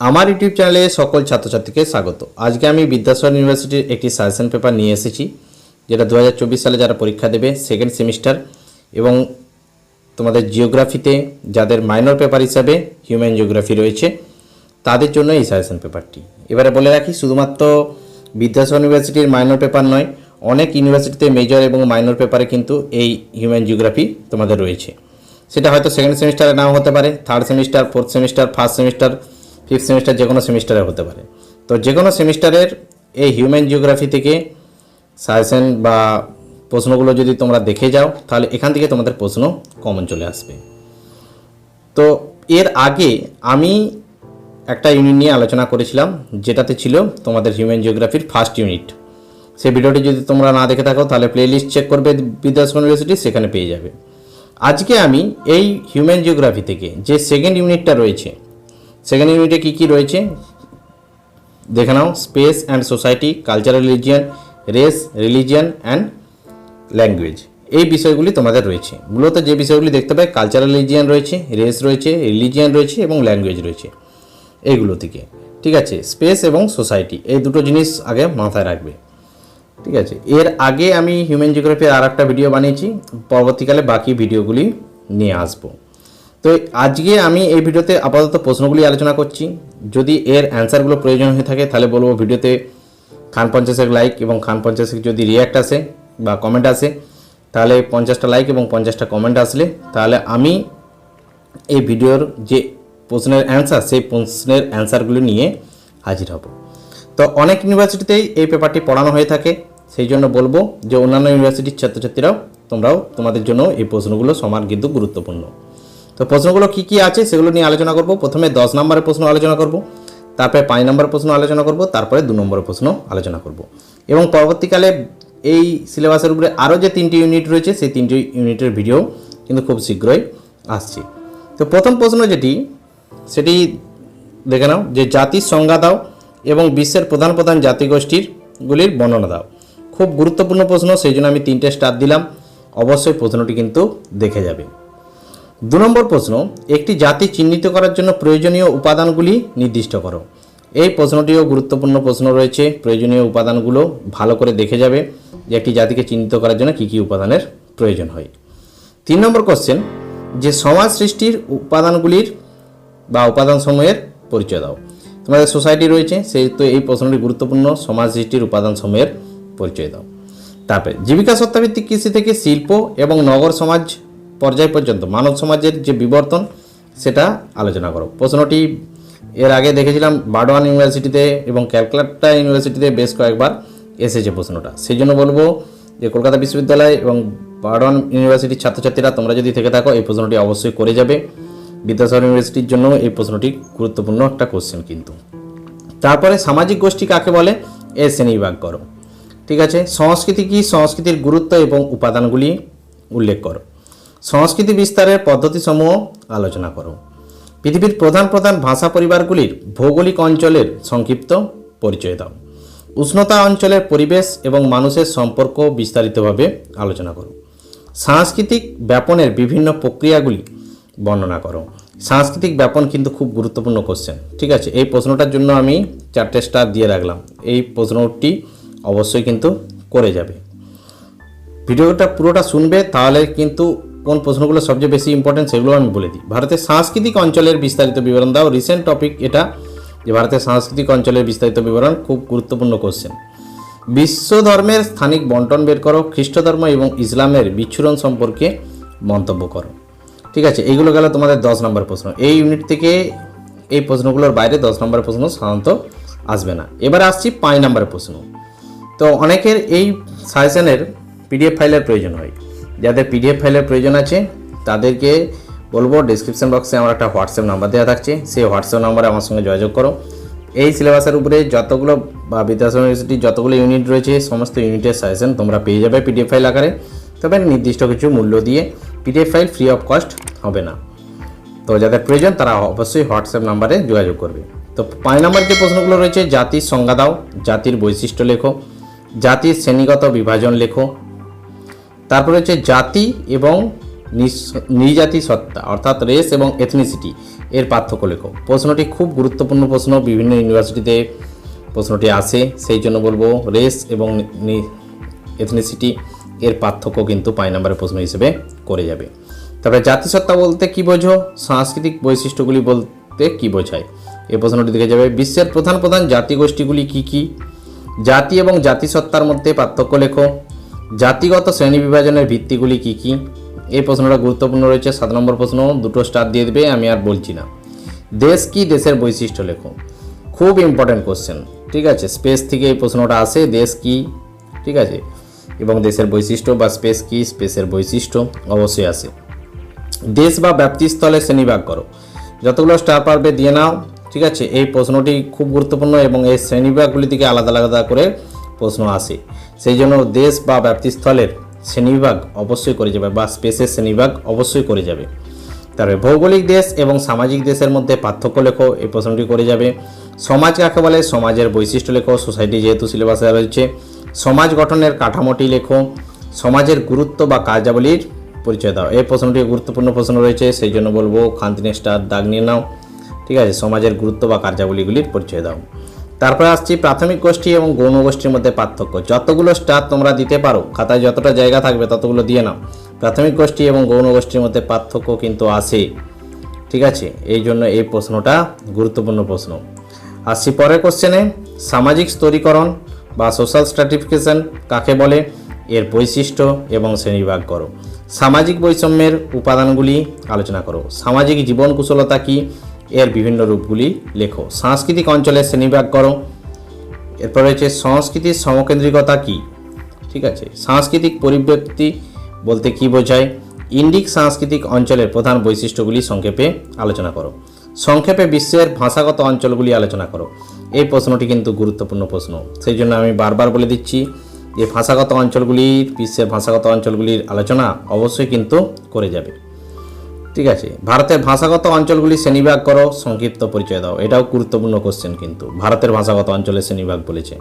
আমার ইউটিউব চ্যানেলে সকল ছাত্রছাত্রীকে স্বাগত। আজকে আমি বিদ্যাসাগর ইউনিভার্সিটির একটি সাজেশন পেপার নিয়ে এসেছি, যেটা দু হাজার চব্বিশ সালে যারা পরীক্ষা দেবে সেকেন্ড সেমিস্টার এবং তোমাদের জিওগ্রাফিতে যাদের মাইনর পেপার হিসাবে হিউম্যান জিওগ্রাফি রয়েছে, তাদের জন্য এই সাজেশন পেপারটি। এবারে বলে রাখি, শুধুমাত্র বিদ্যাসাগর ইউনিভার্সিটির মাইনর পেপার নয়, অনেক ইউনিভার্সিটিতে মেজর এবং মাইনর পেপারে কিন্তু এই হিউম্যান জিওগ্রাফি তোমাদের রয়েছে। সেটা হয়তো সেকেন্ড সেমিস্টারে নাও হতে পারে third semester fourth semester first semester fifth semester যে কোনো সেমিস্টারে হতে পারে। তো যে কোনো সেমিস্টারের এই হিউম্যান জিওগ্রাফি থেকে সাজেশন বা প্রশ্নগুলো যদি তোমরা দেখে যাও, তাহলে এখান থেকে তোমাদের প্রশ্ন কমন চলে আসবে। তো এর আগে আমি একটা ইউনিট নিয়ে আলোচনা করেছিলাম, যেটাতে ছিল তোমাদের হিউম্যান জিওগ্রাফির ফার্স্ট ইউনিট সেই ভিডিওটি যদি তোমরা না দেখে থাকো, তাহলে প্লেলিস্ট চেক করবে বিদ্যাস ইউনিভার্সিটি সেখানে পেয়ে যাবে। আজকে আমি এই হিউম্যান জিওগ্রাফি থেকে যে সেকেন্ড ইউনিটটা রয়েছে সেকেন্ড ইউনিটে কী কী রয়েছে? দেখে নাও space and society cultural religion race religion and language এই বিষয়গুলি তোমাদের রয়েছে। মূলত যে বিষয়গুলি দেখতে পাই কালচারাল রিলিজিয়ান রয়েছে রেস রয়েছে রিলিজিয়ান রয়েছে এবং ল্যাঙ্গুয়েজ রয়েছে এইগুলো থেকে। ঠিক আছে? স্পেস এবং সোসাইটি এই দুটো জিনিস আগে মাথায় রাখবে। ঠিক আছে? এর আগে আমি হিউম্যান জিওগ্রাফির আর একটা ভিডিও বানিয়েছি। পরবর্তীকালে বাকি ভিডিওগুলি নিয়ে আসব। তো আজকে আমি এই ভিডিওতে আপাতত প্রশ্নগুলি আলোচনা করছি। যদি এর অ্যান্সারগুলো প্রয়োজন হয়ে থাকে, তাহলে বলব ভিডিওতে খান পঞ্চাশেক লাইক এবং খান পঞ্চাশেক যদি রিয়াক্ট আসে বা কমেন্ট আসে, তাহলে পঞ্চাশটা লাইক এবং পঞ্চাশটা কমেন্ট আসলে, তাহলে আমি এই ভিডিওর যে প্রশ্নের অ্যান্সার, সেই প্রশ্নের অ্যান্সারগুলো নিয়ে হাজির হব। তো অনেক ইউনিভার্সিটিতেই এই পেপারটি পড়ানো হয়ে থাকে, সেই জন্য বলব যে অন্যান্য ইউনিভার্সিটির ছাত্রছাত্রীরাও তোমরাও তোমাদের জন্য এই প্রশ্নগুলো সমান কিন্তু গুরুত্বপূর্ণ। তো প্রশ্নগুলো কী কী আছে সেগুলো নিয়ে আলোচনা করব। প্রথমে দশ নম্বরের প্রশ্ন আলোচনা করব, তারপরে পাঁচ নম্বরের প্রশ্ন আলোচনা করব, তারপরে দু নম্বরের প্রশ্ন আলোচনা করব। এবং পরবর্তীকালে এই সিলেবাসের উপরে আরও যে তিনটি ইউনিট রয়েছে সেই তিনটি ইউনিটের ভিডিও কিন্তু খুব শীঘ্রই আসছে। তো প্রথম প্রশ্ন যেটি, সেটি দেখে নাও যে জাতির সংজ্ঞা দাও এবং বিশ্বের প্রধান প্রধান জাতিগোষ্ঠীর গুলির বর্ণনা দাও। খুব গুরুত্বপূর্ণ প্রশ্ন, সেই জন্য আমি তিনটে স্টার দিলাম। অবশ্যই প্রশ্নটি কিন্তু দেখে যাবে। দু নম্বর প্রশ্ন, একটি জাতি চিহ্নিত করার জন্য প্রয়োজনীয় উপাদানগুলি নির্দিষ্ট করো। এই প্রশ্নটিও গুরুত্বপূর্ণ প্রশ্ন রয়েছে। প্রয়োজনীয় উপাদানগুলো ভালো করে দেখে যাবে যে একটি জাতিকে চিহ্নিত করার জন্য কী কী উপাদানের প্রয়োজন হয়। তিন নম্বর কোশ্চেন যে সমাজ সৃষ্টির উপাদানগুলির বা উপাদান উপাদানসমূহের পরিচয় দাও। তোমাদের সোসাইটি রয়েছে, সেই তো এই প্রশ্নটি গুরুত্বপূর্ণ, সমাজ সৃষ্টির উপাদান উপাদানসমূহের পরিচয় দাও। তারপরে, জীবিকা সত্তাভিত্তিক কৃষি থেকে শিল্প এবং নগর সমাজ পর্যায় পর্যন্ত, মানব সমাজের যে বিবর্তন, সেটা আলোচনা করো। প্রশ্নটি এর আগে দেখেছিলাম বার্ডওয়ান ইউনিভার্সিটিতে এবং ক্যালকাটা ইউনিভার্সিটিতে বেশ কয়েকবার এসেছে প্রশ্নটা। সেই জন্য বলব যে, কলকাতা বিশ্ববিদ্যালয় এবং বার্ডওয়ান ইউনিভার্সিটির ছাত্রছাত্রীরা, তোমরা যদি থেকে থাকো, এই প্রশ্নটি অবশ্যই করে যাবে। বিদ্যাসাগর ইউনিভার্সিটির জন্য এই প্রশ্নটি গুরুত্বপূর্ণ একটা কোশ্চেন কিন্তু। তারপরে সামাজিক গোষ্ঠী কাকে বলে? এ শ্রেণীবিভাগ করো। ঠিক আছে? সংস্কৃতি কি? সংস্কৃতির গুরুত্ব এবং উপাদানগুলি উল্লেখ করো। সংস্কৃতি বিস্তারের পদ্ধতিসমূহ আলোচনা করো। পৃথিবীর প্রধান প্রধান ভাষা পরিবারগুলির ভৌগোলিক অঞ্চলের সংক্ষিপ্ত পরিচয় দাও। উষ্ণতা অঞ্চলের পরিবেশ এবং মানুষের সম্পর্ক বিস্তারিতভাবে আলোচনা করো। সাংস্কৃতিক ব্যাপনের বিভিন্ন প্রক্রিয়াগুলি বর্ণনা করো। সাংস্কৃতিক ব্যাপন কিন্তু খুব গুরুত্বপূর্ণ কোশ্চেন ঠিক আছে? এই প্রশ্নটার জন্য আমি চারটে স্টার দিয়ে রাখলাম। এই প্রশ্নটি অবশ্যই কিন্তু করে যাবে। ভিডিওটা পুরোটা শুনবে, তাহলে কিন্তু কোন প্রশ্নগুলো সবচেয়ে বেশি ইম্পর্টেন্ট সেগুলো আমি বলে দিই। ভারতের সাংস্কৃতিক অঞ্চলের বিস্তারিত বিবরণ দাও। রিসেন্ট টপিক এটা যে ভারতের সাংস্কৃতিক অঞ্চলের বিস্তারিত বিবরণ, খুব গুরুত্বপূর্ণ কোশ্চেন বিশ্ব ধর্মের স্থানিক বন্টন বের করো, খ্রিস্ট ধর্ম এবং ইসলামের বিচ্ছুরণ সম্পর্কে মন্তব্য করো। ঠিক আছে, এইগুলো গেল তোমাদের দশ নম্বর প্রশ্ন। এই ইউনিট থেকে এই প্রশ্নগুলোর বাইরে দশ নম্বর প্রশ্ন সাধারণত আসবে না। এবার আসছি পাঁচ নম্বরের প্রশ্ন। তো অনেকের এই সাজেশনের পিডিএফ ফাইলের প্রয়োজন হয়। যাদের পিডিএফ ফাইলের প্রয়োজন আছে, তাদেরকে বলব ডিসক্রিপশন বক্সে আমার একটা হোয়াটসঅ্যাপ নাম্বার দেওয়া থাকছে। সেই হোয়াটসঅ্যাপ নাম্বারে আমার সঙ্গে যোগাযোগ করো। এই সিলেবাসের উপরে যতগুলো, বা বিদ্যাসাগর ইউনিভার্সিটির যতগুলো ইউনিট রয়েছে, সমস্ত ইউনিটের সাজেশন তোমরা পেয়ে যাবে পিডিএফ ফাইল আকারে। তবে নির্দিষ্ট কিছু মূল্য দিয়ে PDF file free of cost হবে না। তো যাদের প্রয়োজন, তারা অবশ্যই হোয়াটসঅ্যাপ নাম্বারে যোগাযোগ করবে। তো পাঁচ নম্বর যে প্রশ্নগুলো রয়েছে, জাতির সংজ্ঞা দাও, জাতির বৈশিষ্ট্য লেখো, জাতির শ্রেণীগত বিভাজন লেখো তারপরে হচ্ছে জাতি এবং নৃজাতি সত্তা, অর্থাৎ রেস এবং এথনিসিটি এর পার্থক্য লেখো। প্রশ্নটি খুব গুরুত্বপূর্ণ প্রশ্ন, বিভিন্ন ইউনিভার্সিটিতে প্রশ্নটি আসে, সেই জন্য বলব রেস এবং এথনিসিটি এর পার্থক্য কিন্তু পাঁচ নম্বরের প্রশ্ন হিসেবে করে যাবে। তারপরে জাতিসত্তা বলতে কি বোঝো? সাংস্কৃতিক বৈশিষ্ট্যগুলি বলতে কি বোঝায়? এই প্রশ্নটি দেখে যাবে। বিশ্বের প্রধান প্রধান জাতিগোষ্ঠীগুলি কি কি? জাতি এবং জাতিসত্তার মধ্যে পার্থক্য লেখো। জাতিগত শ্রেণি বিভাজনের ভিত্তিগুলি কি কি? এই প্রশ্নটা গুরুত্বপূর্ণ রয়েছে, সাত নম্বর প্রশ্ন, দুটো স্টার দিয়ে দেবে, আমি আর বলছি না। দেশ কি দেশের বৈশিষ্ট্য লেখো? খুব ইম্পর্ট্যান্ট কোশ্চেন ঠিক আছে? স্পেস থেকে এই প্রশ্নটা আসে, দেশ কি? ঠিক আছে? এবং দেশের বৈশিষ্ট্য বা স্পেস কি? স্পেসের বৈশিষ্ট্য অবশ্যই আসে। দেশ বা ব্যাপ্তিস্থলে শ্রেণীভাগ করো। যতগুলো স্টার পারবে দিয়ে নাও, ঠিক আছে? এই প্রশ্নটি খুব গুরুত্বপূর্ণ এবং এই শ্রেণীবিভাগগুলি থেকে আলাদা আলাদা করে প্রশ্ন আসে। সেই জন্য দেশ বা ব্যাপ্তিস্থলের শ্রেণীবিভাগ অবশ্যই করে যাবে বা স্পেসের শ্রেণীবিভাগ অবশ্যই করে যাবে। তারপরে ভৌগোলিক দেশ এবং সামাজিক দেশের মধ্যে পার্থক্য লেখো, এই প্রশ্নটি করে যাবে। সমাজ কাকে বলে? সমাজের বৈশিষ্ট্য লেখো, সোসাইটি যেহেতু সিলেবাসে রয়েছে। সমাজ গঠনের কাঠামোটি লেখো, সমাজের গুরুত্ব বা কার্যাবলীর পরিচয় দাও। এই প্রশ্নটি গুরুত্বপূর্ণ প্রশ্ন রয়েছে, সেই জন্য বলব খান্তিনে স্টার দাগ নিয়ে নাও। ঠিক আছে, সমাজের গুরুত্ব বা কার্যাবলীগুলির পরিচয় দাও। তারপরে আসছি প্রাথমিক গোষ্ঠী এবং গৌণ গোষ্ঠীর মধ্যে পার্থক্য। যতগুলো স্টার তোমরা দিতে পারো, খাতায় যতটা জায়গা থাকবে ততগুলো দিয়ে নাও। প্রাথমিক গোষ্ঠী এবং গৌণ গোষ্ঠীর মধ্যে পার্থক্য কিন্তু আসে ঠিক আছে? এই জন্য এই প্রশ্নটা গুরুত্বপূর্ণ প্রশ্ন। আসছি পরের কোশ্চেনে সামাজিক স্তরীকরণ বা সোশ্যাল স্ট্র্যাটিফিকেশন কাকে বলে? এর বৈশিষ্ট্য এবং শ্রেণীবিভাগ করো। সামাজিক বৈষম্যের উপাদানগুলি আলোচনা করো। সামাজিক জীবন কুশলতা কী? এর বিভিন্ন রূপগুলি লেখো। সাংস্কৃতিক অঞ্চলের শ্রেণীবিভাগ করো। এরপর রয়েছে সংস্কৃতির সমকেন্দ্রিকতা কী? ঠিক আছে, সাংস্কৃতিক পরিব্যক্তি বলতে কি বোঝায়? ইন্ডিক সাংস্কৃতিক অঞ্চলের প্রধান বৈশিষ্ট্যগুলি সংক্ষেপে আলোচনা করো। সংক্ষেপে বিশ্বের ভাষাগত অঞ্চলগুলি আলোচনা করো। এই প্রশ্নটি কিন্তু গুরুত্বপূর্ণ প্রশ্ন। সেই জন্য আমি বারবার বলে দিচ্ছি, যে ভাষাগত অঞ্চলগুলির, বিশ্বের ভাষাগত অঞ্চলগুলির আলোচনা অবশ্যই কিন্তু করে যাবে। ঠিক আছে? ভারতের ভাষাগত অঞ্চলগুলি শ্রেণীভাগ করো, সংক্ষিপ্ত পরিচয় দাও। এটাও গুরুত্বপূর্ণ কোশ্চেন কিন্তু। ভারতের ভাষাগত অঞ্চলের শ্রেণীভাগ বলেছে।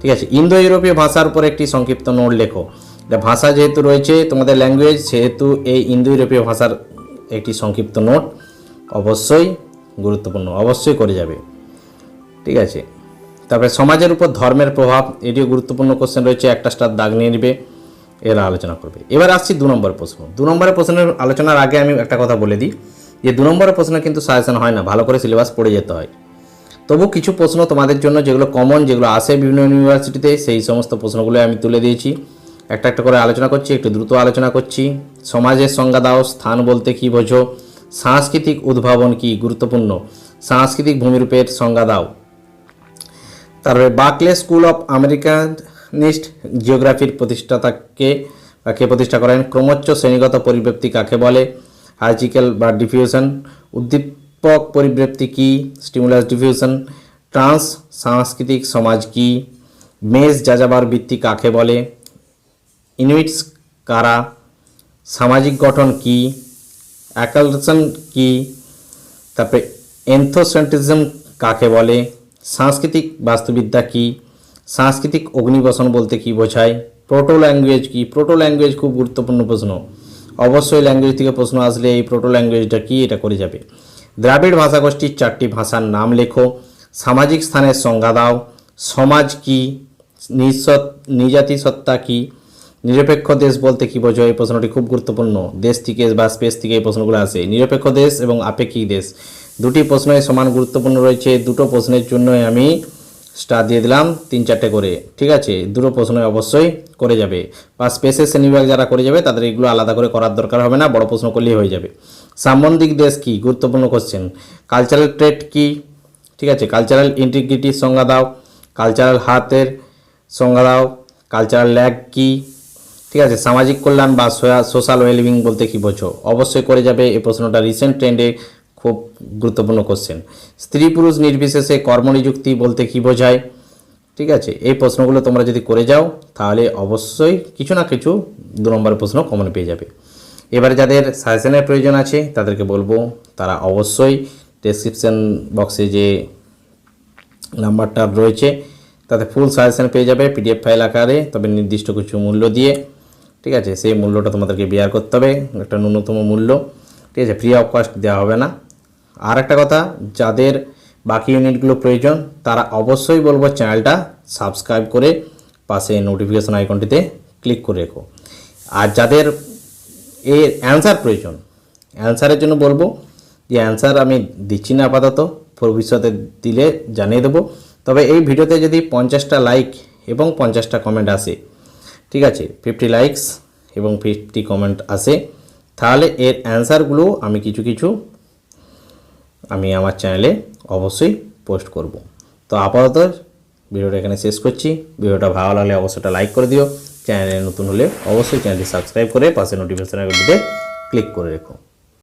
ঠিক আছে? ইন্দো ইউরোপীয় ভাষার উপর একটি সংক্ষিপ্ত নোট লেখো। এটা ভাষা যেহেতু রয়েছে, তোমাদের ল্যাঙ্গুয়েজ সেহেতু এই ইন্দো ইউরোপীয় ভাষার একটি সংক্ষিপ্ত নোট অবশ্যই গুরুত্বপূর্ণ, অবশ্যই করে যাবে। ঠিক আছে? তারপরে সমাজের উপর ধর্মের প্রভাব, এটিও গুরুত্বপূর্ণ কোশ্চেন রয়েছে। একটা স্টার দাগ নিয়ে নেবে। এরা আলোচনা করবে। এবার আসছি দু নম্বর প্রশ্ন। দু নম্বরের প্রশ্নের আলোচনার আগে আমি একটা কথা বলে দিই যে, দু নম্বরের প্রশ্ন কিন্তু সাজেশন হয় না, ভালো করে সিলেবাস পড়ে যেতে হয়। তবু কিছু প্রশ্ন তোমাদের জন্য যেগুলো কমন যেগুলো আসে বিভিন্ন ইউনিভার্সিটিতে সেই সমস্ত প্রশ্নগুলো আমি তুলে দিয়েছি। একটা একটা করে আলোচনা করছি, একটু দ্রুত আলোচনা করছি। সমাজের সংজ্ঞা দাও, স্থান বলতে কি বোঝো? সাংস্কৃতিক উদ্ভাবন কি গুরুত্বপূর্ণ? সাংস্কৃতিক ভূমিরূপের সংজ্ঞা দাও। তারপরে বাকলে স্কুল অফ আমেরিকানিস্ট জিওগ্রাফির প্রতিষ্ঠাতাকে কে প্রতিষ্ঠা করেন? ক্রমোচ্চ শ্রেণীগত পরিব্যক্তি কাকে বলে? হার্জিক্যাল বা ডিফিউশন। উদ্দীপক পরিব্যক্তি কী? Stimulus diffusion. ট্রান্স সাংস্কৃতিক সমাজ কি? মেজ যাযাবার বৃত্তি কাকে বলে? ইনুইটস কারা? সামাজিক গঠন কি? অ্যাকালশন কি? তারপরে এনথোসেন্টিজম কাকে বলে? সাংস্কৃতিক বাস্তুবিদ্যা কি? সাংস্কৃতিক অগ্নিবসন বলতে কি বোঝায়? প্রোটো ল্যাঙ্গুয়েজ কি? প্রোটো ল্যাঙ্গুয়েজ খুব গুরুত্বপূর্ণ প্রশ্ন। অবশ্যই ল্যাঙ্গুয়েজ থেকে প্রশ্ন আসলে এই প্রোটো ল্যাঙ্গুয়েজটা কি, এটা করে যাবে। দ্রাবিড় ভাষাগোষ্ঠীর চারটি ভাষার নাম লেখো। সামাজিক স্থানের সংজ্ঞা দাও। সমাজ কি? নিজাতি সত্তা কি? নিরপেক্ষ দেশ বলতে কি বোঝো এই প্রশ্নটি খুব গুরুত্বপূর্ণ। দেশ থেকে বা স্পেস থেকে এই প্রশ্নগুলো আসে। নিরপেক্ষ দেশ এবং আপেক্ষিক দেশ। দুটি প্রশ্নই সমান গুরুত্বপূর্ণ রয়েছে। দুটো প্রশ্নের জন্যই আমি স্টার দিয়ে দিলাম তিন চারটে করে, ঠিক আছে? দুটো প্রশ্ন অবশ্যই করে যাবে। বা স্পেসের শ্রেণীবিভাগ যারা করে যাবে, তাদের এগুলো আলাদা করে করার দরকার হবে না, বড় প্রশ্ন করলেই হয়ে যাবে। সাম্বন্ধিক দেশ কি? গুরুত্বপূর্ণ কোশ্চেন কালচারাল ট্রেড কি? ঠিক আছে? কালচারাল ইন্টিগ্রিটির সংজ্ঞা দাও। কালচারাল হাতের সংজ্ঞা দাও। কালচারাল ল্যাগ কি? ঠিক আছে? সামাজিক কল্যাণ বা সোশ্যাল ওয়েলবিং বলতে কি বোঝো? অবশ্যই করে যাবে। এই প্রশ্নটা রিসেন্ট ট্রেন্ডে খুব গুরুত্বপূর্ণ কোশ্চেন স্ত্রী পুরুষ নির্বিশেষে কর্মনিযুক্তি বলতে কি বোঝায়? ঠিক আছে, এই প্রশ্নগুলো তোমরা যদি করে যাও, তাহলে অবশ্যই কিছু না কিছু দু নম্বরের প্রশ্ন কমন পেয়ে যাবে। এবারে যাদের সাজেশনের প্রয়োজন আছে, তাদেরকে বলব, তারা অবশ্যই ডেসক্রিপশন বক্সে যে নাম্বারটা রয়েছে, তাতে ফুল সাজেশন পেয়ে যাবে পিডিএফ ফাইল আকারে, তবে নির্দিষ্ট কিছু মূল্য দিয়ে। ঠিক আছে, সেই মূল্যটা তোমাদেরকে বিয়ার করতে হবে, একটা ন্যূনতম মূল্য। ঠিক আছে ফ্রি অফ কস্ট দেওয়া হবে না। আর একটা কথা, যাদের বাকি ইউনিটগুলো প্রয়োজন, তারা অবশ্যই বলব চ্যানেলটা সাবস্ক্রাইব করে পাশে নোটিফিকেশন আইকনটিতে ক্লিক করে রেখো। আর যাদের এর অ্যান্সার প্রয়োজন, অ্যান্সারের জন্য বলব যে অ্যান্সার আমি দিচ্ছি না আপাতত, ভবিষ্যতে দিলে জানিয়ে দেবো। তবে এই ভিডিওতে যদি পঞ্চাশটা লাইক এবং পঞ্চাশটা কমেন্ট আসে, ঠিক আছে, ফিফটি লাইকস এবং ফিফটি কমেন্ট আসে, তাহলে এর অ্যান্সারগুলো আমি কিছু কিছু আমি আমার চ্যানেলে অবশ্যই পোস্ট করব। তো আপাতত ভিডিওটা এখানে শেষ করছি। ভিডিওটা ভালো লাগলে অবশ্যই লাইক করে দিও। চ্যানেলে নতুন হলে অবশ্যই চ্যানেলটি সাবস্ক্রাইব করে পাশে নোটিফিকেশন আইকনটিতে ক্লিক করে রেখো।